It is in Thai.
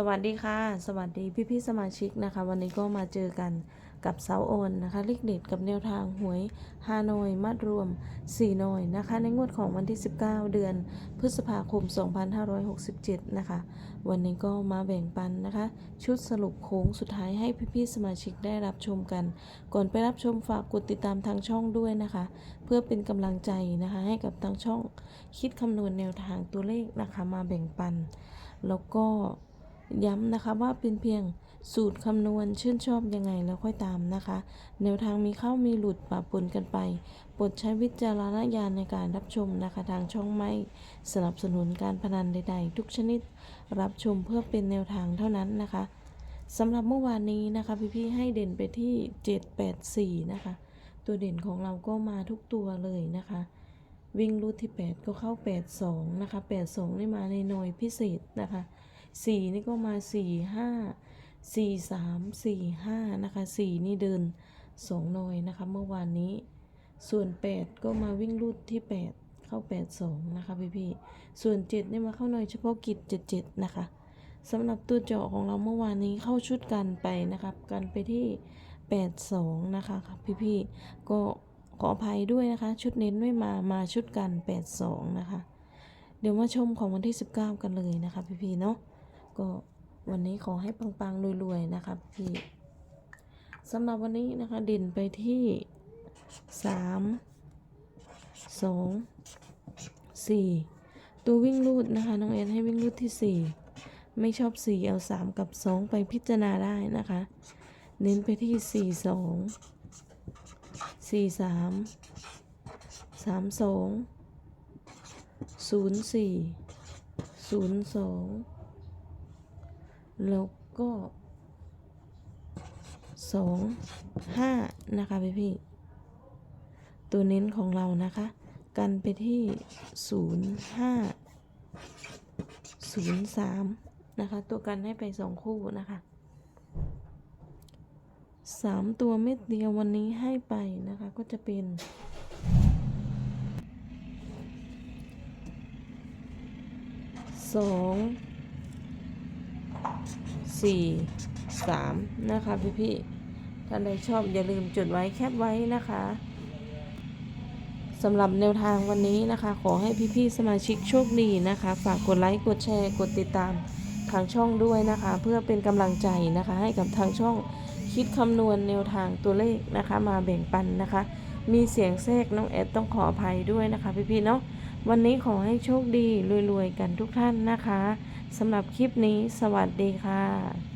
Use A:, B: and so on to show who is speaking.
A: สวัสดีค่ะ สวัสดีพี่พี่สมาชิกนะคะ วันนี้ก็มาเจอกันกับเสาโอนนะคะเลขเด็ดกับแนวทางหวยฮานอยมัดรวม4หน่อยนะคะ ในงวดของวันที่ 19 เดือนพฤษภาคม 2567 นะคะ วันนี้ก็มาแบ่งปันนะคะ ชุดสรุปโค้งสุดท้ายให้พี่พี่ๆสมาชิกได้รับชมกัน ก่อนไปรับชมฝากกดติดตามทางช่องด้วยนะคะ เพื่อเป็นกำลังใจนะคะ ให้กับทางช่องคิดคำนวณแนวทางตัวเลขนะคะ มาแบ่งปัน แล้วก็ ย้ำนะคะว่าเป็นเพียงสูตรคำนวณชื่นชอบยังไงแล้วค่อยตามนะคะ แนวทางมีเข้ามีหลุดปะปนกันไปโปรดใช้วิจารณญาณในการรับชมนะคะทางช่องไม่สนับสนุนการพนันใด ๆ ทุกชนิด รับชมเพื่อเป็นแนวทางเท่านั้นนะคะสำหรับเมื่อวานนี้นะคะ พี่ๆให้เด่นไปที่ 784 นะคะ ตัวเด่นของเราก็มาทุกตัวเลยนะคะ วิ่งรูดที่ 8 ก็เข้า 82 นะคะ 82 นี่มาในหน่วยพิเศษนะคะ สี่นี่ก็มาสี่ห้าสี่สามสี่ห้านะคะสี่นี่เดินสองหน่อยนะคะ เมื่อวานนี้ ส่วนแปดก็มาวิ่งรูดที่แปดเข้าแปดสองนะคะพี่พี่ส่วนเจ็ดนี่มาเข้าหน่อยเฉพาะกิจเจ็ดเจ็ดนะคะสำหรับตัวเจาะของเราเมื่อวานนี้เข้าชุดกันไปนะครับ กันไปที่แปดสองนะคะพี่พี่ก็ขออภัยด้วยนะคะ ชุดเน้นไม่มามาชุดกันแปดสองนะคะ เดี๋ยวมาชมของวันที่19กันเลยนะคะพี่ๆเนาะ ก็วันนี้ขอให้ปังๆรวยๆนะคะพี่สำหรับวันนี้นะคะเด่นไปที่สามสองสี่ตัววิ่งรูดนะคะน้องแอนให้วิ่งรูดที่สี่ไม่ชอบสี่เอาสามกับสองไปพิจารณาได้นะคะ เน้นไปที่สี่สองสี่สามสามสองศูนย์สี่ศูนย์สอง แล้วก็สองห้านะคะพี่พี่ๆตัวเน้นของเรานะคะ กันไปที่ศูนย์ห้าศูนย์สามนะคะ ตัวกันให้ไปสองคู่นะคะสามตัวเม็ดเดียววันนี้ให้ไปนะคะ ก็จะเป็นสอง สี่สามนะคะพี่พี่ๆท่านใดชอบอย่าลืมจดไว้แคปไว้นะคะสำหรับแนวทางวันนี้นะคะ ขอให้พี่ๆสมาชิกโชคดีนะคะ ฝากกดไลค์กดแชร์กดติดตามทางช่องด้วยนะคะ เพื่อเป็นกำลังใจนะคะ ให้กับทางช่องคิดคำนวณแนวทางตัวเลขนะคะ มาแบ่งปันนะคะ มีเสียงแทรกน้องแอดต้องขออภัยด้วยนะคะ พี่ๆเนาะ วันนี้ขอให้โชคดีรวยๆกันทุกท่านนะคะสำหรับคลิปนี้สวัสดีค่ะ